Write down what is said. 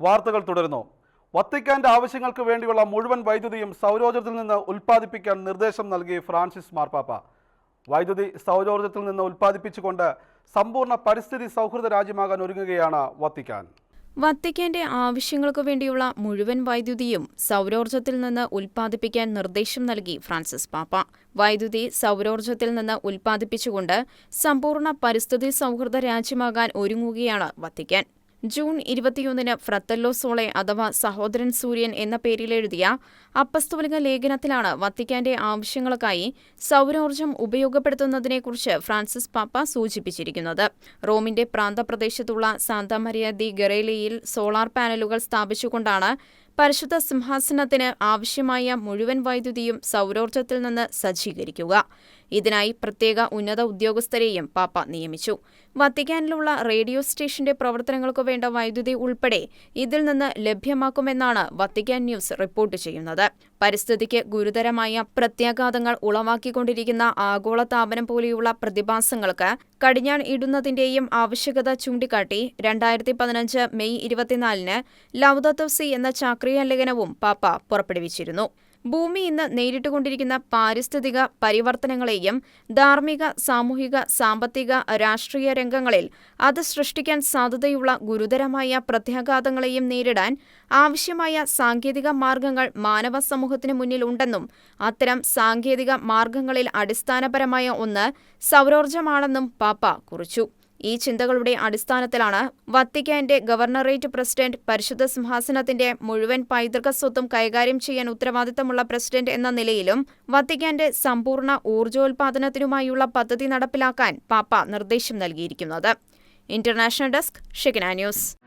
വാർത്തകൾ തുടരുന്നു. വത്തിക്കാന്റെ ആവശ്യങ്ങൾക്ക് വേണ്ടിയുള്ള മുഴുവൻ വൈദ്യുതിയും സൗരോർജത്തിൽ നിന്ന് ഉൽപ്പാദിപ്പിക്കാൻ നിർദ്ദേശം നൽകി ഫ്രാൻസിസ് മാർപ്പാപ്പ. വൈദ്യുതി സൗരോർജത്തിൽ നിന്ന് ഉൽപ്പാദിപ്പിച്ചുകൊണ്ട് സമ്പൂർണ പരിസ്ഥിതി സൗഹൃദ രാജ്യമാകാൻ ഒരുങ്ങുകയാണ് വത്തിക്കാൻ. വത്തിക്കാന്റെ ആവശ്യങ്ങൾക്കു വേണ്ടിയുള്ള മുഴുവൻ വൈദ്യുതിയും സൗരോർജത്തിൽ നിന്ന് ഉൽപ്പാദിപ്പിക്കാൻ നിർദ്ദേശം നൽകി ഫ്രാൻസിസ് പാപ്പ വൈദ്യുതി സൗരോർജത്തിൽ നിന്ന് ഉൽപ്പാദിപ്പിച്ചുകൊണ്ട് സമ്പൂർണ പരിസ്ഥിതി സൗഹൃദ രാജ്യമാകാൻ ഒരുങ്ങുകയാണ് വത്തിക്കാൻ. ജൂൺ ഇരുപത്തിയൊന്നിന് ഫ്രത്തല്ലോ സോളെ അഥവാ സഹോദരൻ സൂര്യൻ എന്ന പേരിലെഴുതിയ അപ്പസ്തോലിക ലേഖനത്തിലാണ് വത്തിക്കാന്റെ ആവശ്യങ്ങൾക്കായി സൗരോർജം ഉപയോഗപ്പെടുത്തുന്നതിനെക്കുറിച്ച് ഫ്രാൻസിസ് പാപ്പ സൂചിപ്പിച്ചിരിക്കുന്നത്. റോമിന്റെ പ്രാന്തപ്രദേശത്തുള്ള സാന്താമരിയ ദി ഗറേലിയിൽ സോളാർ പാനലുകൾ സ്ഥാപിച്ചുകൊണ്ടാണ് പരിശുദ്ധ സിംഹാസനത്തിന് ആവശ്യമായ മുഴുവൻ വൈദ്യുതിയും സൗരോർജത്തിൽ നിന്ന് സജ്ജീകരിക്കുക. ഇതിനായി പ്രത്യേക ഉന്നത ഉദ്യോഗസ്ഥരെയും പാപ്പ നിയമിച്ചു. വത്തിക്കാനിലുള്ള റേഡിയോ സ്റ്റേഷന്റെ പ്രവർത്തനങ്ങൾക്കു വേണ്ട വൈദ്യുതി ഉൾപ്പെടെ ഇതിൽ നിന്ന് ലഭ്യമാക്കുമെന്നാണ് വത്തിക്കാൻ ന്യൂസ് റിപ്പോർട്ട് ചെയ്യുന്നത്. പരിസ്ഥിതിക്ക് ഗുരുതരമായ പ്രത്യാഘാതങ്ങൾ ഉളവാക്കിക്കൊണ്ടിരിക്കുന്ന ആഗോളതാപനം പോലെയുള്ള പ്രതിഭാസങ്ങൾക്ക് കടിഞ്ഞാൺ ഇടുന്നതിന്റെയും ആവശ്യകത ചൂണ്ടിക്കാട്ടി രണ്ടായിരത്തി പതിനഞ്ച് മെയ് ഇരുപത്തിനാലിന് ലൗദത്തോസി എന്ന ചാക്രിക ലേഖനവും പാപ്പ പുറപ്പെടുവിച്ചിരുന്നു. ഭൂമി ഇന്ന് നേരിട്ടുകൊണ്ടിരിക്കുന്ന പാരിസ്ഥിതിക പരിവർത്തനങ്ങളെയും ധാർമ്മിക സാമൂഹിക സാമ്പത്തിക രാഷ്ട്രീയ രംഗങ്ങളിൽ അത് സൃഷ്ടിക്കാൻ സാധ്യതയുള്ള ഗുരുതരമായ പ്രത്യാഘാതങ്ങളെയും നേരിടാൻ ആവശ്യമായ സാങ്കേതിക മാർഗങ്ങൾ മാനവ സമൂഹത്തിന് മുന്നിലുണ്ടെന്നും അത്തരം സാങ്കേതിക മാർഗങ്ങളിൽ അടിസ്ഥാനപരമായ ഒന്ന് സൗരോർജമാണെന്നും പാപ്പ കുറിച്ചു. ഈ ചിന്തകളുടെ അടിസ്ഥാനത്തിലാണ് വത്തിക്കാന്റെ ഗവർണറേറ്റ് പ്രസിഡന്റ് പരിശുദ്ധ സിംഹാസനത്തിന്റെ മുഴുവൻ പൈതൃക സ്വത്തും കൈകാര്യം ചെയ്യാൻ ഉത്തരവാദിത്തമുള്ള പ്രസിഡന്റ് എന്ന നിലയിലും വത്തിക്കാന്റെ സമ്പൂർണ ഊർജോൽപാദനത്തിനുമായുള്ള പദ്ധതി നടപ്പിലാക്കാൻ പാപ്പ നിർദ്ദേശം നൽകിയിരിക്കുന്നത്. ഇന്റർനാഷണൽ ഡെസ്ക് ഷെഗന ന്യൂസ്.